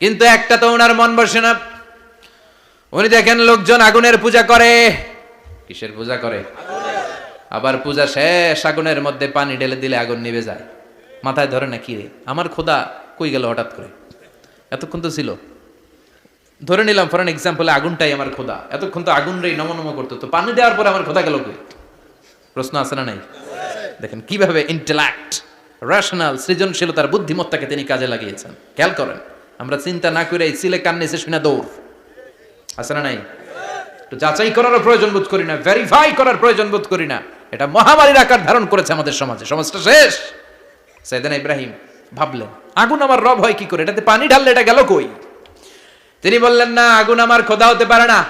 কিন্তু একটা তো ওনার মন বসে না। উনি দেখেন লোকজন আগুনের পূজা করে। কিসের পূজা করে? আবার পূজা শেষ, আগুনের মধ্যে পানি ঢেলে দিলে আগুন নিভে যায়। মাথায় ধরে না কি রে? আমার খোদা কই গেল হঠাৎ করে? এতক্ষণ তো ছিল। ধরে নিলাম ফর এক্সাম্পল আগুনটাই আমার খোদা এতক্ষণ তো আগুন রে, নম নম করতো। তো পানি দেওয়ার পরে আমার খোদা গেল কই? প্রশ্ন আছে না নাই? দেখেন কীভাবে ইন্টেলেক্ট রেশনাল সৃজনশীলতার বুদ্ধিমত্তাকে তিনি কাজে লাগিয়েছেন। খেয়াল করেন। আমরা চিন্তা না করে সিলে কান নিচে শুনে দৌড়। আছে না নাই? তো যাচাই করারও প্রয়োজন বোধ করি না ভেরিফাই করার প্রয়োজন বোধ করি না। এটা মহামারীর আকার ধারণ করেছে আমাদের সমাজে। সমাজটা শেষ। সাইদান ইব্রাহিম ভাবলেন, আগুন আমার রব হয় কি করে? এটাতে পানি ঢাললে এটা গেল কই? তিনি বললেন, না, আগুন আমার খোদা হতে পারে না।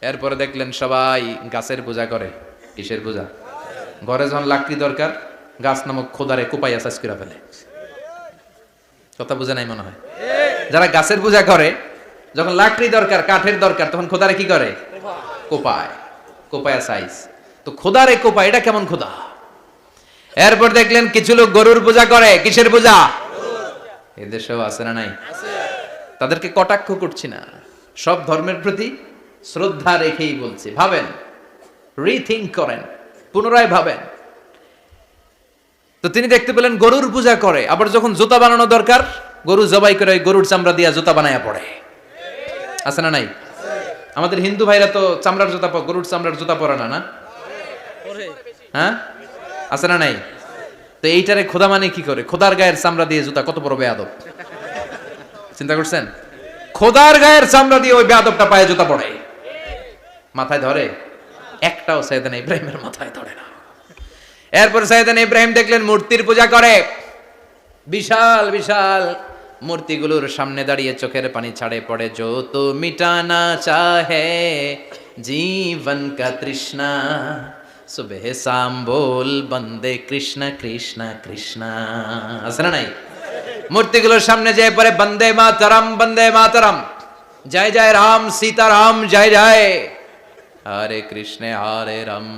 এরপরে দেখলেন সবাই গাছের পূজা করে। কিসের পূজা? ঘরে যখন লাকড়ি দরকার, গাছ নামক খোদারে কোপাইয়া সাজ করে ফেলে। কথা বুঝে নাই মনে হয়। যারা গাছের পূজা করে, যখন লাকড়ি দরকার, কাঠের দরকার, তখন খোদারে কি করে? কোপায়। কোপায়া সাইজ তো খোদারে কোপায়, এটা কেমন খোদা? এরপর দেখলেন কিছু লোক গরুর পূজা করে, কিসের পূজা? এদেশেও আছে না নাই? তাদেরকে কটাক্ষ করছি না। সব ধর্মের প্রতি শ্রদ্ধা রেখেই বলছি। ভাবেন রিথিঙ্ক করেন, পুনরায় ভাবেন। তো তিনি দেখতে পেলেন গরুর পূজা করে, আবার যখন জুতা বানানো দরকার, গরু জবাই করে গরুর চামড়া দিয়া জুতা বানায়া পড়ে। আছে না নাই? আমাদের হিন্দু ভাইরা তো চামড়ার জুতা গরুর চামড়ার জুতা পরে না না? হ্যাঁ? আছে না নাই? তো এইটারে খোদা মানে কি করে? খোদার গায়ের চামড়া দিয়ে জুতা, কত বড় বেয়াদব। চিন্তা করছেন? খোদার গায়ের চামড়া দিয়ে ওই বেয়াদবটা পায়ে জুতা পড়ে। মাথায় ধরে? একটাও সাইদান ইব্রাহিমের মাথায় ধরে না। এরপর সাইদান ইব্রাহিম দেখলেন মূর্তির পূজা করে। বিশাল বিশাল মূর্তিগুলোর সামনে দাঁড়িয়ে চোখের পানি ছাড়ে পড়ে। যো তো মিটানা চাহে, জীবন কা তৃষ্ণা, সুবেহ শাম বল, বন্দে কৃষ্ণ কৃষ্ণ কৃষ্ণ। আছে না নাই? মূর্তিগুলোর সামনে যে পরে বন্দে মাতরম বন্দে মাতরম, জয় জয় রাম, সীতারাম, জয় জয়, হরে কৃষ্ণ, হরে রাম।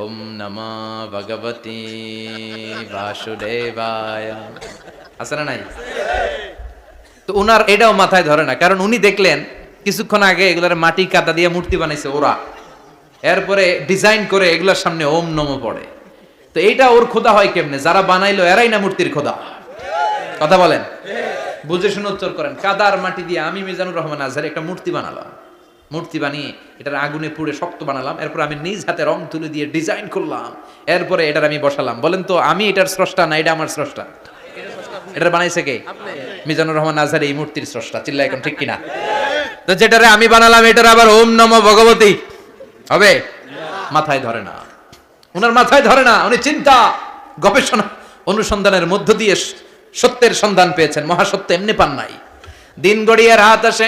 ওম নম ভগবতী বাসুদেবায়। আছে নাই? তো উনার এটাও মাথায় ধরে না, কারণ উনি দেখলেন, কিছুক্ষণ আগে এগুলোর মাটি কাদা দিয়ে মূর্তি বানাইছে ওরা। এরপরে ডিজাইন করে এগুলোর সামনে ওম নম পড়ে। তো এইটা ওর খোদা হয় কেমনে? যারা বানাইলো এরাই না মূর্তির খোদা কথা বলেন? বুঝে শুনে উত্তর করেন, কাদার মাটি দিয়ে আমি মিজানুর রহমান আজহার একটা মূর্তি বানালাম। মূর্তি বানিয়ে এটার আগুনে পুড়ে শক্ত বানালাম, এরপর আমি নিজ হাতে রং তুলে দিয়ে ডিজাইন করলাম, এরপরে এটার আমি বসালাম। বলেন তো, আমি এটার স্রষ্টা না, এটা আমার স্রষ্টা? এটা বানাইছে কে? মিজানুর রহমান আজহার এই মূর্তির স্রষ্টা চিল্লা এখন ঠিক কিনা? তো যেটারে আমি বানালাম, এটার আবার ওম নম ভগবতী। হবে? মাথায় ধরে না। ওনার মাথায় ধরে না, উনি চিন্তা, গবেষণা, অনুসন্ধানের মধ্য দিয়ে সত্যের সন্ধান পেয়েছেন। মহাসত্য এমনি পান নাই। দিন গড়িয়ে রাত আসে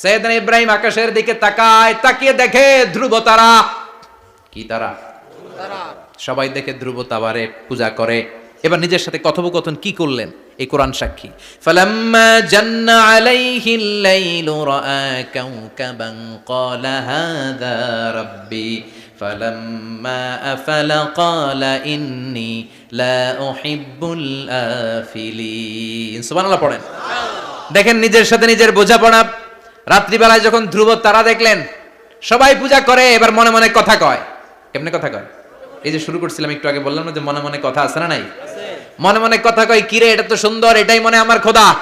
সৈয়দ ইব্রাহিম আকাশের দিকে তাকায়, তাকিয়ে দেখে ধ্রুব তারা কি তারা? সবাই দেখে ধ্রুব তাবারে পূজা করে। এবার নিজের সাথে কথোপকথন কি করলেন? এই কোরআন সাক্ষী। ফালাম্মা জান্না আলাইহিল লাইলু রাআ কাওকাবান ক্বালা হাযা রাব্বি। ফালাম্মা আফালা, ক্বালা ইন্নী লা উহিব্বুল আফিলিন। সুবহানাল্লাহ পড়েন। দেখেন নিজের সাথে নিজের বোঝাপড়া। রাত্রিবেলায় যখন ধ্রুব তারা দেখলেন সবাই পূজা করে এবার মনে মনে কথা কয়। কেমনে কথা কয়? এই যে শুরু করছিলাম একটু আগে বললাম না যে মনে মনে কথা আছে না নাই? মনে মনে কথা কয় কিরে এটা তো সুন্দর এটাই মনে আমার খোদা।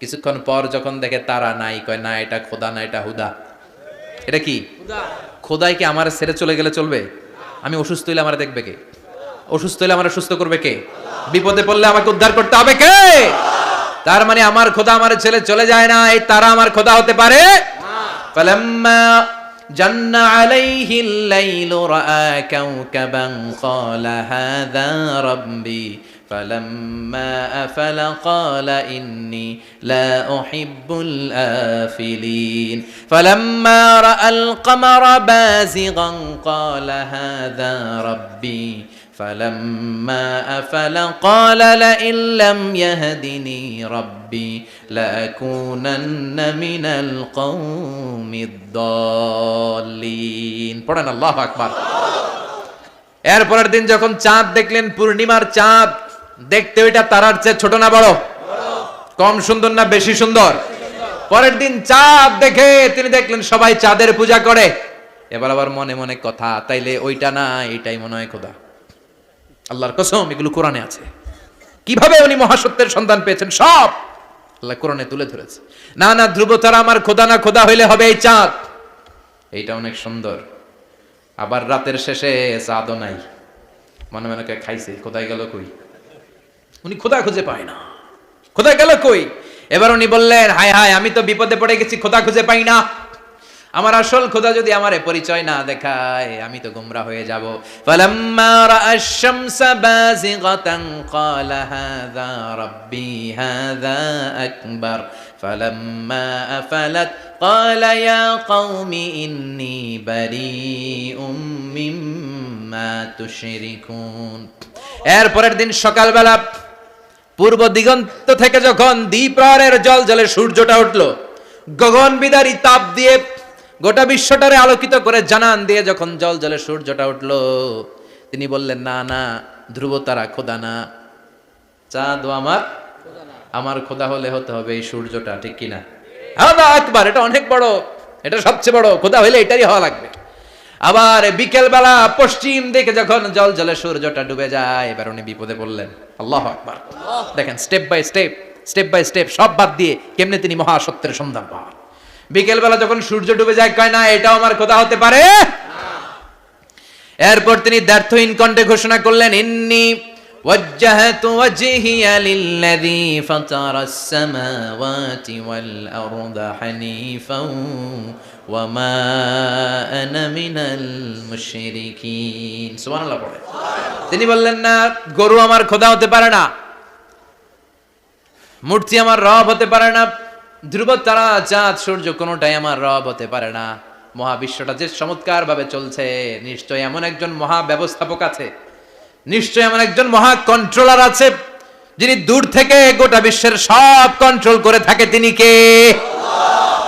কিছুক্ষণ পর যখন দেখে তারা নাই কয় না এটা খোদা না এটা হুদা। এটা কি? খোদাই কি আমার ছেড়ে চলে গেলে চলবে? আমি অসুস্থ হইলে আমার দেখবে কে? অসুস্থ হইলে আমার সুস্থ করবে কে? বিপদে পড়লে আমাকে উদ্ধার করতে হবে কে? তার মানে আমার খোদা আমার ছেলে চলে যায় না, এই তারা আমার খোদা হতে পারে? ফালাম্মা জান্না আলাইহি লাইলু রাআ কাওকাবান ক্বালা হাযা রাব্বি, ফালাম্মা আফালা ক্বালা ইন্নী লা উহিব্বুল আফিলিন, ফালাম্মা রাআল কামারা বাযিগান ক্বালা হাযা রাব্বি فلما أفل قال لئن لم يهدني ربي لأكونن من القوم الضالين পড়েন আল্লাহ আকবার এরপরের দিন যখন চাঁদ দেখলেন পূর্ণিমার চাঁদ দেখতে ওইটা তারার চেয়ে ছোট না বড় কম সুন্দর না বেশি সুন্দর পরের দিন চাঁদ দেখে তিনি দেখলেন সবাই চাঁদের পূজা করে এবার আবার মনে মনে কথা তাইলে ওইটা না এটাই মনে হয় খোদা আল্লাহর কসম, এগুলো কোরআনে আছে। কীভাবে উনি মহাসত্যের সন্ধান পেয়েছেন? সব আল্লাহ কোরআনে তুলে ধরেছে। না না ধ্রুব তারা আমার খোদা, না খোদা হইলে হবে এই চাঁদ। এইটা অনেক সুন্দর। আবার রাতের শেষে চাঁদও নাই। মনে মনে খাইছে কোথায় গেল কই? উনি খোদা খুঁজে পায় না। খোদা গেল কই? এবার উনি বললেন, হায় হায়, আমি তো বিপদে পড়ে গেছি, খোদা খুঁজে পাই না। আমার আসল খোদা যদি আমারে পরিচয় না দেখায়, আমি তো গুমরা হয়ে যাব। ফালাম্মা রাআ আশ-শামসা বাযিগাতান ক্বালা হাযা রাব্বি হাযা আকবার। ফালাম্মা আফালাত ক্বালা ইয়া কওমি ইন্নী বারীউম মিম্মা তুশরিকুন। এর পরের দিন সকালবেলা পূর্ব দিগন্ত থেকে যখন দ্বীপ্রহরের জল জলে সূর্যটা উঠল, গগন বিদারী তাপ দিয়ে গোটা বিশ্বটারে আলোকিত করে জানান দিয়ে যখন জল জলে সূর্যটা উঠল, তিনি বললেন, না না, ধ্রুব তারা খোদা না। চাঁদ আমার আমার খোদা হলে হতে হবে এই সূর্যটা, ঠিক কিনা হাদা একবার এটা অনেক বড়, এটা সবচেয়ে বড়, খোদা হইলে এটাই হওয়া লাগবে। আবার বিকেল বেলা পশ্চিম দিকে যখন জল জলে সূর্যটা ডুবে যায়, এবার উনি বিপদে পড়লেন। আল্লাহ আকবার। দেখেন step by step step by step সব বাদ দিয়ে কেমনে তিনি মহাসত্যের সন্ধান পান। বিকেল বেলা যখন সূর্য ডুবে যায় কয় না এটাও আমার খোদা হতে পারে এরপর তিনি ব্যর্থহীন কণ্ঠে ঘোষণা করলেন ইন্নি وجهت وجهي للذي فطر السماوات والأرض حنيفا وما أنا من المشركين سبحان الله পড়ে তিনি বললেন না গরু আমার খোদা হতে পারে না মূর্তি আমার রব হতে পারে না ধ্রুব তারা চাঁদ সূর্য কোনোটাই আমার রব হতে পারে না। মহাবিশ্বটা যে চমৎকার ভাবে চলছে নিশ্চয় এমন একজন মহা ব্যবস্থাপক আছে। নিশ্চয় এমন একজন মহা কন্ট্রোলার আছে যিনি দূর থেকে গোটা বিশ্বের সব কন্ট্রোল করে থাকে। তিনি কে?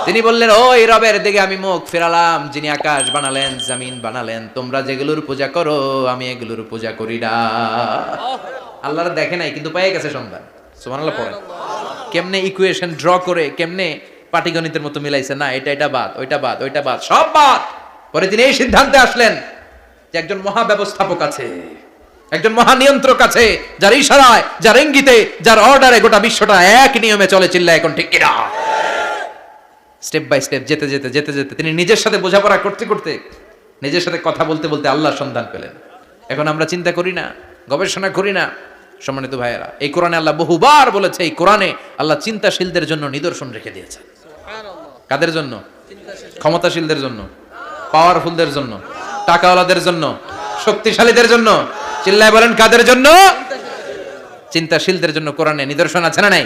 তিনি বললেন ওই রবের দিকে আমি মুখ ফেরালাম যিনি আকাশ বানালেন জামিন বানালেন। তোমরা যেগুলোর পূজা করো আমি এগুলোর পূজা করি না। আল্লাহর দেখে নাই কিন্তু পেয়ে গেছে সন্ধান। সুবহানাল্লাহ পড়েন। কেমনে ইকুয়েশন ড্র করে, কেমনে পাটিগণিতের মতো মিলাইছে? না, এটা এটা বাদ, ওইটা বাদ ওইটা বাদ, সব বাদ। পরে তিনি এই সিদ্ধান্তে আসলেন যে একজন মহা ব্যবস্থাপক আছে, একজন মহা নিয়ন্ত্রক আছে, যার ইশারায়, যার ইঙ্গিতে, যার অর্ডারে গোটা বিশ্বটা এক নিয়মে চলে চিল্লা এখন ঠিক কিনা? স্টেপ বাই স্টেপ যেতে যেতে যেতে যেতে, তিনি নিজের সাথে বোঝাপড়া করতে করতে, নিজের সাথে কথা বলতে বলতে আল্লাহর সন্ধান পেলেন। এখন আমরা চিন্তা করি না, গবেষণা করি না সম্মানিত ভাইয়েরা এই কোরআনে আল্লাহ বহুবার বলেছে এই কোরআনে আল্লাহ চিন্তাশীলদের জন্য নিদর্শন রেখে দিয়েছে কাদের জন্য? ক্ষমতাশীলদের জন্য পাওয়ারফুলদের জন্য টাকাওয়ালাদের জন্য শক্তিশালীদের জন্য চিল্লায় বলেন কাদের জন্য? চিন্তাশীলদের জন্য কোরআনে নিদর্শন আছে না নাই?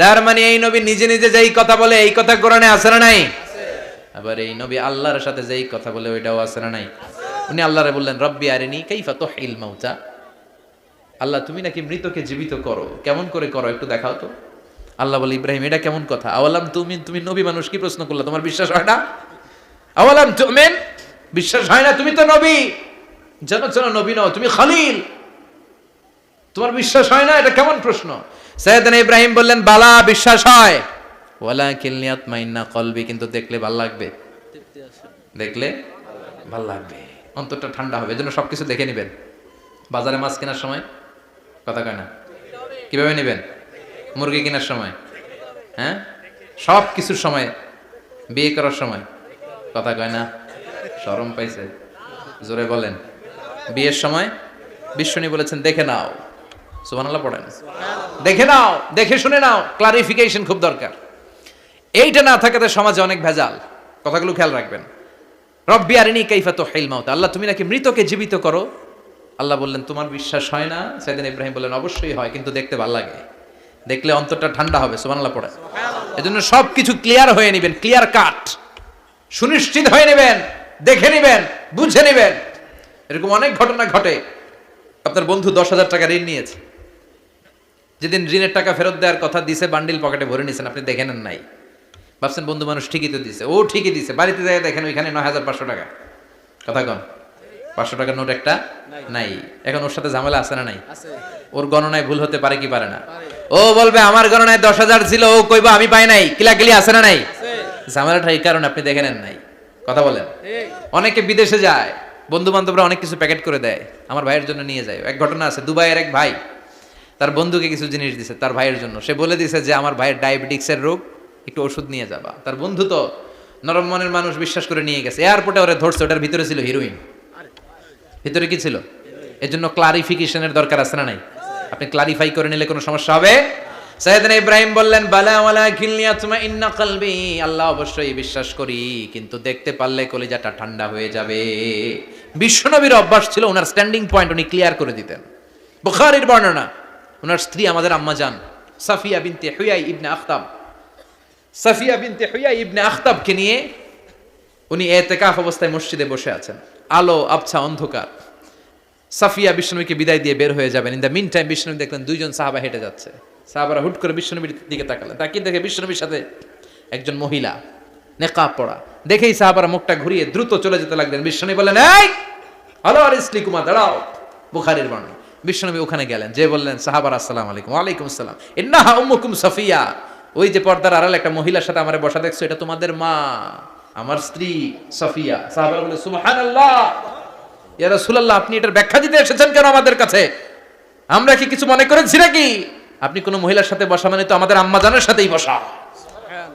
তার মানে এই নবী নিজে নিজে যেই কথা বলে এই কথা কোরআনে আছে না নাই? আবার এই নবী আল্লাহর সাথে যেই কথা বলে ওইটাও আছে না নাই? উনি আল্লাহরে বললেন রব্বি আরিনি কাইফা তুহিল মাউতা। আল্লাহ, তুমি নাকি মৃতকে জীবিত করো? কেমন করে করো? একটু দেখাও তো। আল্লাহ বলে, ইব্রাহিম, এটা কেমন কথা? আওয়ালাম তুমি তুমি নবী মানুষ, কি প্রশ্ন করলে? তোমার বিশ্বাস হয় না? আওয়ালাম তুমেন, বিশ্বাস হয় না? তুমি তো নবী। জানো জানো, নবী নও, তুমি খালিল। তোমার বিশ্বাস হয় না? এটা কেমন প্রশ্ন? সৈয়দনা ইব্রাহিম বললেন, বালা, বিশ্বাস হয়। ওয়ালা কিলনিয়াত মাইন্না কলবি, কিন্তু দেখলে ভালো লাগবে। দেখলে ভালো লাগবে। অন্তরটা ঠান্ডা হবে। এজন্য সবকিছু দেখে নেবেন। বাজারে মাছ কেনার সময়? কথা কয় না কীভাবে নেবেন? মুরগি কেনার সময়? হ্যাঁ? সব কিছুর সময়? বিয়ে করার সময়? কথা কয় না? শরম পাইছে। জোরে বলেন। বিয়ের সময়? বিশ্বনী বলেছেন, দেখে নাও। সুবহানাল্লাহ পড়েন। দেখে নাও, দেখে শুনে নাও। ক্লারিফিকেশন খুব দরকার। এইটা না থাকাতে সমাজে অনেক ভেজাল। কথাগুলো খেয়াল রাখবেন। রব্বি আরিনি কাইফা তো হেল মাউত। আল্লাহ, তুমি নাকি মৃতকে জীবিত করো? আল্লাহ বললেন তোমার বিশ্বাস হয় না? সেদিন ইব্রাহিম বললেন অবশ্যই হয় কিন্তু দেখতে ভালো লাগে। দেখলে অন্তরটা ঠান্ডা হবে সুবহানাল্লাহ পড়ে। এজন্য সব কিছু ক্লিয়ার হয়ে নেবেন ক্লিয়ার কাট সুনিশ্চিত হয়ে নেবেন দেখে নেবেন বুঝে নেবেন। এরকম অনেক ঘটনা ঘটে। আপনার বন্ধু দশ হাজার টাকা ঋণ নিয়েছে। যেদিন ঋণের টাকা ফেরত দেওয়ার কথা দিছে বান্ডিল পকেটে ভরে নিয়েছেন আপনি দেখে নেন নাই। ভাবছেন বন্ধু মানুষ ঠিকই তো দিছে। ও ঠিকই দিছে। বাড়িতে যায় দেখেন ওইখানে নয় হাজার পাঁচশো টাকা। কথা কন। পাঁচশো টাকার নোট একটা নাই। এখন ওর সাথে ঝামেলা আছে না নাই? ওর গণনায় ভুল হতে পারে কি পারে না? ও বলবে আমার গণনায় দশ হাজার ছিল ও কইবো আমি পাই নাই। কিলা কিলাকিলি আছে না নাই? ঝামেলাটা এই কারণে আপনি দেখে নেন নাই। কথা বলেন। অনেকে বিদেশে যায় বন্ধু বান্ধবরা অনেক কিছু প্যাকেট করে দেয় আমার ভাইয়ের জন্য নিয়ে যায়। এক ঘটনা আছে দুবাইয়ের এক ভাই তার বন্ধুকে কিছু জিনিস দিছে তার ভাইয়ের জন্য। সে বলে দিছে যে আমার ভাইয়ের ডায়াবেটিক্সের রোগ একটু ওষুধ নিয়ে যাবা। তার বন্ধু তো নরম মনের মানুষ বিশ্বাস করে নিয়ে গেছে। এয়ারপোর্টে ওরা ধরছে ওটার ভিতরে ছিল হিরোইন ভিতরে কি ছিল? এর জন্য ক্লারিফিকেশনের দরকার আছে না নাই? আপনি ক্লারিফাই করে নিলে কোনো সমস্যা হবে? সাইয়েদনা ইব্রাহিম বললেন, বালা ওয়ালা খিলনিয়া তুমা ইন্না কলবি। আল্লাহ অবশ্যই বিশ্বাস করি, কিন্তু দেখতে পারলে কলিজাটা ঠান্ডা হয়ে যাবে। বিশ্বনবীর অভ্যাস ছিল ওনার স্ট্যান্ডিং পয়েন্ট উনি ক্লিয়ার করে দিতেন। বুখারীর বর্ণনা, ওনার স্ত্রী আমাদের আম্মা জান, সাফিয়া বিনতে হুয়াই ইবনে আখতাব। সাফিয়া বিনতে হুয়াই ইবনে আখতাবকে নিয়ে উনি এতেকাফ অবস্থায় মসজিদে বসে আছেন। আলো আবছা অন্ধকার। সাফিয়া বিষ্ণুকে বিদায় দিয়ে বের হয়ে যাবেন। In the mean time Vishnu দেখলেন দুইজন সাহাবা হেঁটে যাচ্ছে। সাহাবারা হুট করে বিষ্ণুবীর দিকে তাকালেন। তাকিয়ে দেখে বিষ্ণুবীর সাথে একজন মহিলা নেকা পড়া। দেখেই সাহাবারা মুখটা ঘুরিয়ে দ্রুত চলে যেতে লাগলেন। বিষ্ণু বললেন, এই, হলো আর ইসলি কুমার দাঁড়াও। বুখারির বর্ণনা বিষ্ণুনবী ওখানে গেলেন। যে বললেন, সাহাবার, আসসালাম আলাইকুম। ওয়ালাইকুম আসসালাম। ইন্নাহা উম্মুকুম সাফিয়া। ওই যে পর্দার আড়ালে একটা মহিলার সাথে আমার বসা দেখছ, এটা তোমাদের মা। আমার স্ত্রী সাফিয়া বলে, সুবহানাল্লাহ! ইয়া রাসূলুল্লাহ, আপনি এটার ব্যাখ্যা দিতে এসেছেন কেন আমাদের কাছে? আমরা কি কিছু মনে করেছি নাকি? আপনি কোনো মহিলার সাথে বসা মানে তো আমাদের আম্মাজানের সাথেই বসা।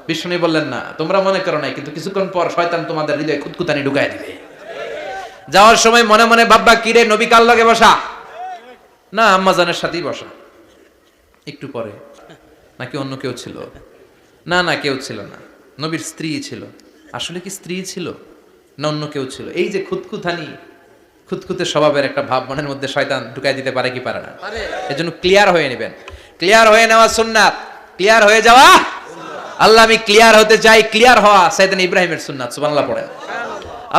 বিষ্ণু বললেন, না, তোমরা মনে করো নাই, কিন্তু কিছুক্ষণ পর শয়তান তোমাদের হৃদয়ে খুদকুতানি ঢুকায় দিবে। যাওয়ার সময় মনে মনে ভাববা কিরে নবী কাল লগে বসা? না, আম্মাজানের সাথেই বসা। একটু পরে? নাকি অন্য কেউ ছিল? না না, কেউ ছিল না। নবীর স্ত্রী ছিল। আসলে কি স্ত্রী ছিল? না অন্য কেউ ছিল? এই যে খুদকুথানি খুদকুতে স্বভাবের একটা ভাব মনের মধ্যে শয়তান ঢুকাই দিতে পারে কি পারে না? এজন্য ক্লিয়ার হয়ে নেবেন। ক্লিয়ার হয়ে নেওয়া সুন্নাত। ক্লিয়ার হয়ে যাওয়া? আল্লাহ আমি ক্লিয়ার হতে চাই ক্লিয়ার হওয়া সাইদান ইব্রাহিমের সুন্নাত সুবহানাল্লাহ পড়ে।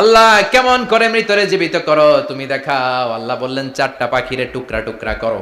আল্লাহ কেমন করে মৃতরে জীবিত করো? তুমি দেখাও। আল্লাহ বললেন চারটা পাখিরে টুকরা টুকরা করো।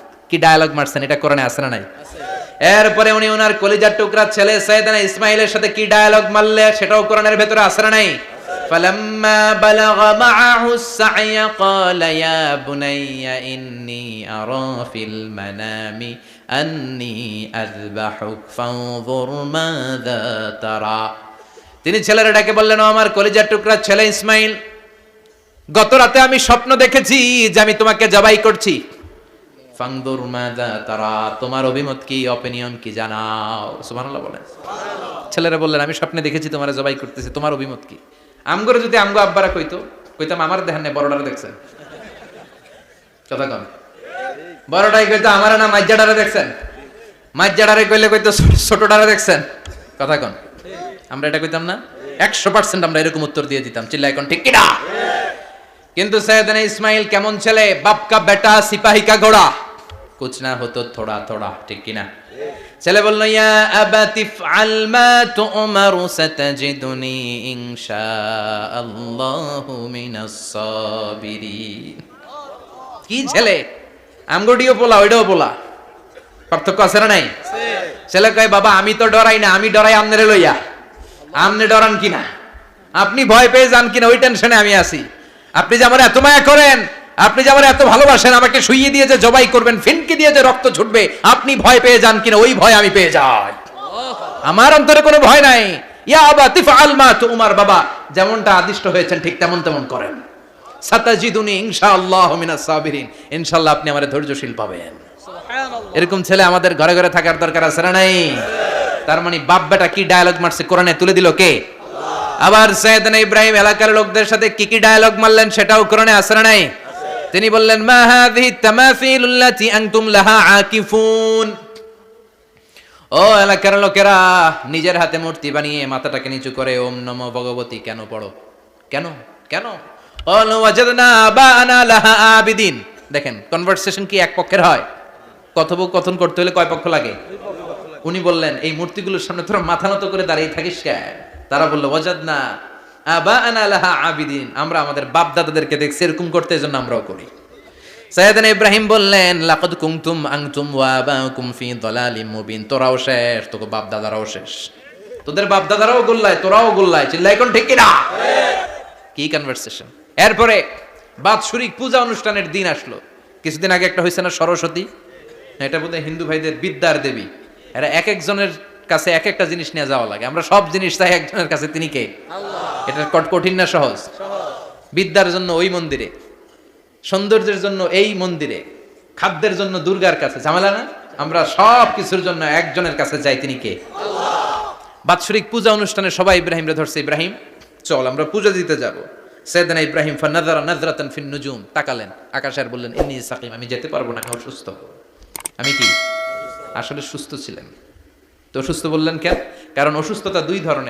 কি ডায়ালগ মারছেন এটা কোরআনে আছে না নাই এরপরে উনি ওনার কলিজার টুকরা ছেলে সৈয়দানা ইসমাইলের সাথে কি ডায়ালগ মারলে সেটাও কোরআনের ভেতরে আছে না নাই فلما بلغ معه السعي قال يا بني إني أرى في المنام أني أذبحك فانظر ماذا ترى তিনি ছেলেরা ডাকে বললেন "ও আমার কলিজার টুকরা ছেলে ইসমাইল গত রাতে আমি স্বপ্ন দেখেছি যে আমি তোমাকে জবাই করছি ফাংদুর মাদা তারা, তোমার অভিমত কি অপিনিয়ন কি জানাও। সুবহানাল্লাহ ছেলেরা বললেন, আমি স্বপ্নে দেখেছি তোমার জবাই করতেছে, তোমার অভিমত কি? আমগরে যদি আমগো আব্বারা কইতো, কইতাম, আমার দেখেন নাই বড়টারে দেখছেন। কথা কন। বড়টাই কইতো, আমার না মাজ্জাডারে দেখছেন? মাজ্জাডারে কইলে কইতো, ছোট- ছোটটারে দেখছেন? কথা কন। আমরা এটা কইতাম না? একশো পার্সেন্ট আমরা এরকম উত্তর দিয়ে দিতাম। চিল্লা এখন ঠিক কিনা? কিন্তু সৈয়দনা ইসমাইল কেমন ছেলে? বাপ কা বেটা সিপাহী কা ঘোড়া। কুছ না হতো থোড়া থোড়া ঠিক কিনা ছেলে বলল ইয়া আবাতি ফআল মা তুমারু সাতাজিদুনি ইনশাআল্লাহু মিনাস সাবিরিন কি ছেলে? আমগডিও পোলা ওইটাও পোলা। পার্থক্য আছে না নাই? ছেলে কয়, বাবা, আমি তো ডরাই না, আমি ডরাই আমনেরে লইয়া। আমনে ডরান কিনা? আপনি ভয় পেয়ে যান কিনা, ওই টেনশনে আমি আছি। আপনি যে আমার এত মায়া করেন আপনি যে আমার এত ভালোবাসেন আমাকে শুইয়ে দিয়ে যে জবাই করবেন ফিনকি দিয়ে যে রক্ত ছুটবে আপনি ভয় পেয়ে যান কিনা ওই ভয় আমি পেয়ে যাই। আমার অন্তরে কোনো ভয় নাই। ইয়া আবা তুমার বাবা যেমনটা আদিষ্ট হয়েছেন ঠিক তেমন তেমন করেন। সাতাজিদুনি ইনশাআল্লাহ মিনাস সাবিরিন ইনশাআল্লাহ আপনি আমারে ধৈর্যশীল পাবেন। এরকম ছেলে আমাদের ঘরে ঘরে থাকার দরকার আছে না নাই? তার মানে বাপ বেটা কি ডায়ালগ মারছে কোরআনে তুলে দিল কে? আবার সৈয়দনা ইব্রাহিম এলাকার লোকদের সাথে কি কি ডায়ালগ মারলেন সেটাও কোরআনে আছে না নাই? তিনি বললেন, মা হাযিহি তামাসিলুল্লাতি আনতুম লাহা আকিফুন? ও এলাকার লোকেরা, নিজের হাতে মূর্তি বানিয়ে মাথাটাকে নিচু করে ওম নমো ভগবতী কেন পড়ো? কেন? কেন? আবিদিন। দেখেন কনভারসেশন কি এক পক্ষের হয়? কথোপকথন করতে হলে কয় পক্ষ লাগে? উনি বললেন, এই মূর্তিগুলোর সামনে তোরা মাথা নত করে দাঁড়িয়ে থাকিস কেন? তারা বলল ওয়াজাদ না আবা আনা লাহা আবিদিন। আমরা আমাদের বাপ দাদাদেরকে দেখছি এরকম করতে এজন্য আমরাও করি। সাইয়েদানা ইব্রাহিম বললেন লাকাদ কুনতুম আনতুম ওয়া আবাকুম ফি দালালিম মুবিন। তোরাও শেষ তোকে বাপ দাদারাও শেষ। তোদের বাপ দাদারাও গোল্লায় তোরাও গোল্লায় চিল্লাই কোন ঠিক কিনা? কি কনভারসেশন এরপরে বাৎসরিক পূজা অনুষ্ঠানের দিন আসলো। কিছুদিন আগে একটা হয়েছে না সরস্বতী? না, এটা বোধহয় হিন্দু ভাইদের বিদ্যার দেবী। এরা এক একজনের কাছে এক একটা জিনিস নিয়ে যাওয়া লাগে। আমরা সব জিনিস চাই একজনের কাছে তিনি কে? এটা কট- কঠিন না সহজ। বিদ্যার জন্য ওই মন্দিরে সৌন্দর্যের জন্য এই মন্দিরে খাদ্যের জন্য দুর্গার কাছে। ঝামেলা না? আমরা সব কিছুর জন্য একজনের কাছে যাই তিনি কে? বাৎসরিক পূজা অনুষ্ঠানে সবাই ইব্রাহিমরে ধরছে। ইব্রাহিম চল আমরা পূজা দিতে যাব। সেদিনা ইব্রাহিম ফান্নাদারা নাজরাতান ফিন নুজুম তাকালেন। আকাশ আর বললেন ইন্নি সাকিম আমি যেতে পারব না আমি অসুস্থ। আমি কি? আসলে সুস্থ ছিলেন। তো অসুস্থ বললেন কেন? কারণ অসুস্থতা দুই ধরনের।